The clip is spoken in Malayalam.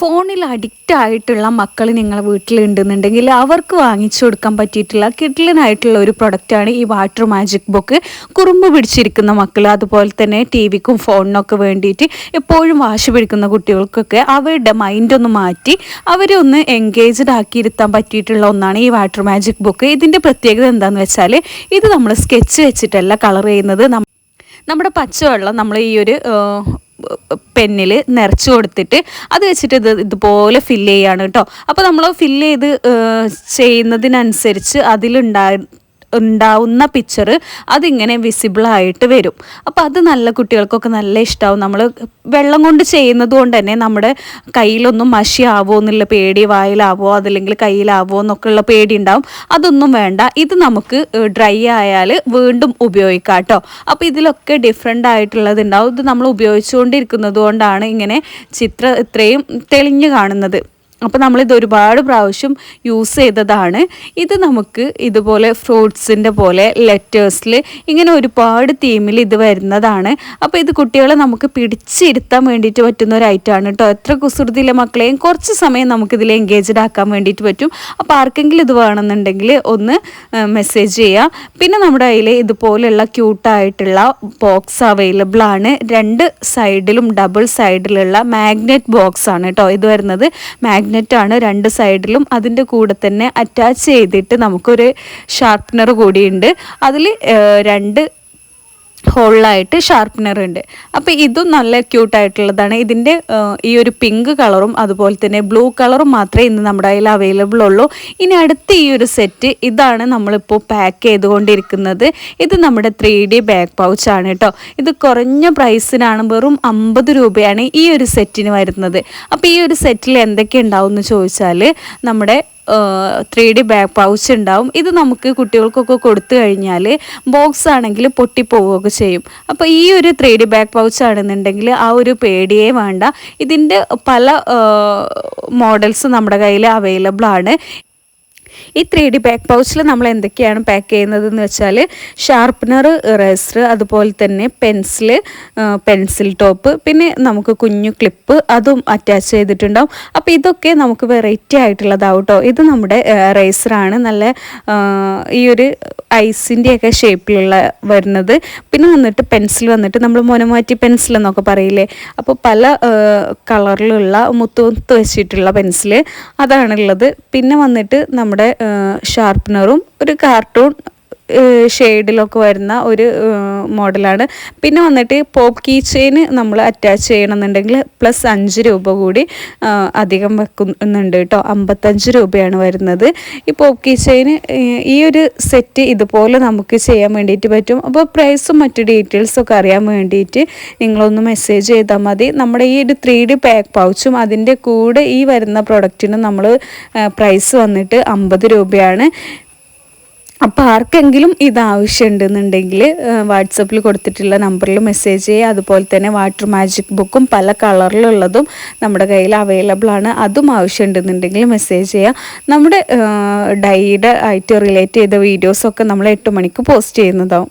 ഫോണിൽ അഡിക്റ്റ് ആയിട്ടുള്ള മക്കൾ നിങ്ങളെ വീട്ടിലുണ്ടെന്നുണ്ടെങ്കിൽ അവർക്ക് വാങ്ങിച്ചു കൊടുക്കാൻ പറ്റിയിട്ടുള്ള കിഡ്ലിനായിട്ടുള്ള ഒരു പ്രൊഡക്റ്റാണ് ഈ വാട്ടർ മാജിക് ബുക്ക് കുറുമ്പ് പിടിച്ചിരിക്കുന്ന മക്കൾ അതുപോലെ തന്നെ ടി വിക്കും ഫോണിനൊക്കെ വേണ്ടിയിട്ട് എപ്പോഴും വാശി പിടിക്കുന്ന കുട്ടികൾക്കൊക്കെ അവരുടെ മൈൻഡൊന്ന് മാറ്റി അവരെ ഒന്ന് എൻഗേജ്ഡ് ആക്കിയിരുത്താൻ പറ്റിയിട്ടുള്ള ഒന്നാണ് ഈ വാട്ടർ മാജിക് ബുക്ക് ഇതിന്റെ പ്രത്യേകത എന്താണെന്ന് വെച്ചാൽ ഇത് നമ്മൾ സ്കെച്ച് വെച്ചിട്ടല്ല കളർ ചെയ്യുന്നത്. നമ്മുടെ പച്ചവെള്ളം നമ്മൾ ഈ ഒരു പെന്നിൽ നിറച്ച് കൊടുത്തിട്ട് അത് വെച്ചിട്ട് ഇത് ഇതുപോലെ ഫില്ല് ചെയ്യാണ് കേട്ടോ. അപ്പോൾ നമ്മൾ ഫില്ല് ചെയ്ത് ചെയ്യുന്നതിനനുസരിച്ച് അതിലുണ്ടായ ഉണ്ടാവുന്ന പിക്ചർ അതിങ്ങനെ വിസിബിളായിട്ട് വരും. അപ്പോൾ അത് നല്ല കുട്ടികൾക്കൊക്കെ നല്ല ഇഷ്ടമാവും നമ്മൾ വെള്ളം കൊണ്ട് ചെയ്യുന്നത് കൊണ്ട് തന്നെ നമ്മുടെ കയ്യിലൊന്നും മഷി ആവോ എന്നുള്ള പേടി വായിലാവോ അതല്ലെങ്കിൽ കയ്യിലാവോ എന്നൊക്കെ ഉള്ള പേടി ഉണ്ടാവും. അതൊന്നും വേണ്ട. ഇത് നമുക്ക് ഡ്രൈ ആയാൽ വീണ്ടും ഉപയോഗിക്കാം കേട്ടോ. അപ്പോൾ ഇതിലൊക്കെ ഡിഫറെന്റ് ആയിട്ടുള്ളത് ഉണ്ടാവും. ഇത് നമ്മൾ ഉപയോഗിച്ചുകൊണ്ടിരിക്കുന്നത് കൊണ്ടാണ് ഇങ്ങനെ ചിത്രം ഇത്രയും തെളിഞ്ഞു കാണുന്നത്. അപ്പോൾ നമ്മളിത് ഒരുപാട് പ്രാവശ്യം യൂസ് ചെയ്തതാണ്. ഇത് നമുക്ക് ഇതുപോലെ ഫ്രൂട്ട്സിന്റെ പോലെ ലെറ്റേഴ്സിൽ ഇങ്ങനെ ഒരുപാട് തീമിൽ ഇത് വരുന്നതാണ്. അപ്പോൾ ഇത് കുട്ടികളെ നമുക്ക് പിടിച്ചിരുത്താൻ വേണ്ടിയിട്ട് പറ്റുന്ന ഒരു ഐറ്റമാണ് കേട്ടോ എത്ര കുസൃതിയിലെ മക്കളെയും കുറച്ച് സമയം നമുക്കിതിൽ എൻഗേജ്ഡ് ആക്കാൻ വേണ്ടിയിട്ട് പറ്റും. അപ്പോൾ ആർക്കെങ്കിലും ഇത് വേണമെന്നുണ്ടെങ്കിൽ ഒന്ന് മെസ്സേജ് ചെയ്യുക പിന്നെ നമ്മുടെ കയ്യിൽ ഇതുപോലെയുള്ള ക്യൂട്ടായിട്ടുള്ള ബോക്സ് അവൈലബിൾ ആണ്. രണ്ട് സൈഡിലും ഡബിൾ സൈഡിലുള്ള മാഗ്നറ്റ് ബോക്സ് ആണ് കേട്ടോ ഇത് വരുന്നത്. മാഗ്നറ്റ് മാഗ്നറ്റാണ് രണ്ട് സൈഡിലും അതിന്റെ കൂടെ തന്നെ അറ്റാച്ച് ചെയ്തിട്ട് നമുക്കൊരു ഷാർപ്പനർ കൂടിയുണ്ട്. അതിൽ രണ്ട് ഹോളിലായിട്ട് ഷാർപ്പനർ ഉണ്ട്. അപ്പോൾ ഇതും നല്ല ക്യൂട്ടായിട്ടുള്ളതാണ് ഇതിന്റെ ഈ ഒരു പിങ്ക് കളറും അതുപോലെ തന്നെ ബ്ലൂ കളറും മാത്രമേ ഇന്ന് നമ്മുടെ കയ്യിൽ അവൈലബിൾ ഉള്ളൂ. ഇനി അടുത്ത ഈ ഒരു സെറ്റ് ഇതാണ് നമ്മളിപ്പോൾ പാക്ക് ചെയ്തുകൊണ്ടിരിക്കുന്നത്. ഇത് നമ്മുടെ ത്രീ ഡി ബാക്ക് പൗച്ചാണ് കേട്ടോ. ഇത് കുറഞ്ഞ പ്രൈസിനാണ് വെറും അമ്പത് രൂപയാണ് ഈ ഒരു സെറ്റിന് വരുന്നത്. അപ്പോൾ ഈ ഒരു സെറ്റിൽ എന്തൊക്കെ ഉണ്ടാവും എന്ന് ചോദിച്ചാൽ നമ്മുടെ ത്രീ ഡി ബാക്ക് പൗച്ച് ഉണ്ടാവും. ഇത് നമുക്ക് കുട്ടികൾക്കൊക്കെ കൊടുത്തു കഴിഞ്ഞാൽ ബോക്സ് ആണെങ്കിൽ പൊട്ടിപ്പോവുകയൊക്കെ ചെയ്യും. അപ്പോൾ ഈ ഒരു ത്രീ ഡി ബാക്ക് പൗച്ച് ആണെന്നുണ്ടെങ്കിൽ ആ ഒരു പേടിയേ വേണ്ട. ഇതിന്റെ പല മോഡൽസ് നമ്മുടെ കയ്യിൽ അവൈലബിൾ ആണ്. ഈ ത്രീ ഡി പാക്ക് പൗച്ചിൽ നമ്മൾ എന്തൊക്കെയാണ് പാക്ക് ചെയ്യുന്നത് എന്ന് വെച്ചാൽ ഷാർപ്പനർ ഇറേസർ അതുപോലെ തന്നെ പെൻസിൽ പെൻസിൽ ടോപ്പ് പിന്നെ നമുക്ക് കുഞ്ഞു ക്ലിപ്പ് അതും അറ്റാച്ച് ചെയ്തിട്ടുണ്ടാവും. അപ്പോൾ ഇതൊക്കെ നമുക്ക് വെറൈറ്റി ആയിട്ടുള്ളതാവും കേട്ടോ ഇത് നമ്മുടെ ഇറേസറാണ് നല്ല ഈ ഒരു ഐസിന്റെയൊക്കെ ഷേപ്പിലുള്ള വരുന്നത്. പിന്നെ വന്നിട്ട് പെൻസിൽ വന്നിട്ട് നമ്മൾ മൊനമാറ്റി പെൻസിൽ എന്നൊക്കെ പറയില്ലേ? അപ്പോൾ പല കളറിലുള്ള മുത്തുമുത്ത് മുത്ത് വെച്ചിട്ടുള്ള പെൻസിൽ അതാണുള്ളത്. പിന്നെ വന്നിട്ട് നമ്മുടെ ഷാർപ്പനറും ഒരു കാർട്ടൂൺ ഷെയ്ഡിലൊക്കെ വരുന്ന ഒരു മോഡലാണ്. പിന്നെ വന്നിട്ട് പോപ്പ് കീ ചെയിൻ നമ്മൾ അറ്റാച്ച് ചെയ്യണമെന്നുണ്ടെങ്കിൽ പ്ലസ് അഞ്ച് രൂപ കൂടി അധികം വെക്കുന്നുണ്ട് കേട്ടോ. അമ്പത്തഞ്ച് രൂപയാണ് വരുന്നത്. ഈ പോപ്പ് കീ ചെയിൻ ഈ ഒരു സെറ്റ് ഇതുപോലെ നമുക്ക് ചെയ്യാൻ വേണ്ടിയിട്ട് പറ്റും. അപ്പോൾ പ്രൈസും മറ്റു ഡീറ്റെയിൽസും ഒക്കെ അറിയാൻ വേണ്ടിയിട്ട് നിങ്ങളൊന്ന് മെസ്സേജ് ചെയ്താൽ മതി. നമ്മുടെ ഈ ഒരു ത്രീ ഡി പാക്ക് പൗച്ചും അതിന്റെ കൂടെ ഈ വരുന്ന പ്രൊഡക്റ്റിന് നമ്മൾ പ്രൈസ് വന്നിട്ട് അമ്പത് രൂപയാണ്. അപ്പോൾ ആർക്കെങ്കിലും ഇത് ആവശ്യമുണ്ടെന്നുണ്ടെങ്കിൽ വാട്സപ്പിൽ കൊടുത്തിട്ടുള്ള നമ്പറിൽ മെസ്സേജ് ചെയ്യുക. അതുപോലെ തന്നെ വാട്ടർ മാജിക് ബുക്കും പല കളറിലുള്ളതും നമ്മുടെ കയ്യിൽ അവൈലബിൾ ആണ്. അതും ആവശ്യമുണ്ടെന്നുണ്ടെങ്കിൽ മെസ്സേജ് ചെയ്യുക. നമ്മുടെ ഡൈയുടെ ആയിട്ട് റിലേറ്റ് ചെയ്ത വീഡിയോസൊക്കെ നമ്മൾ എട്ട് മണിക്ക് പോസ്റ്റ് ചെയ്യുന്നതാവും.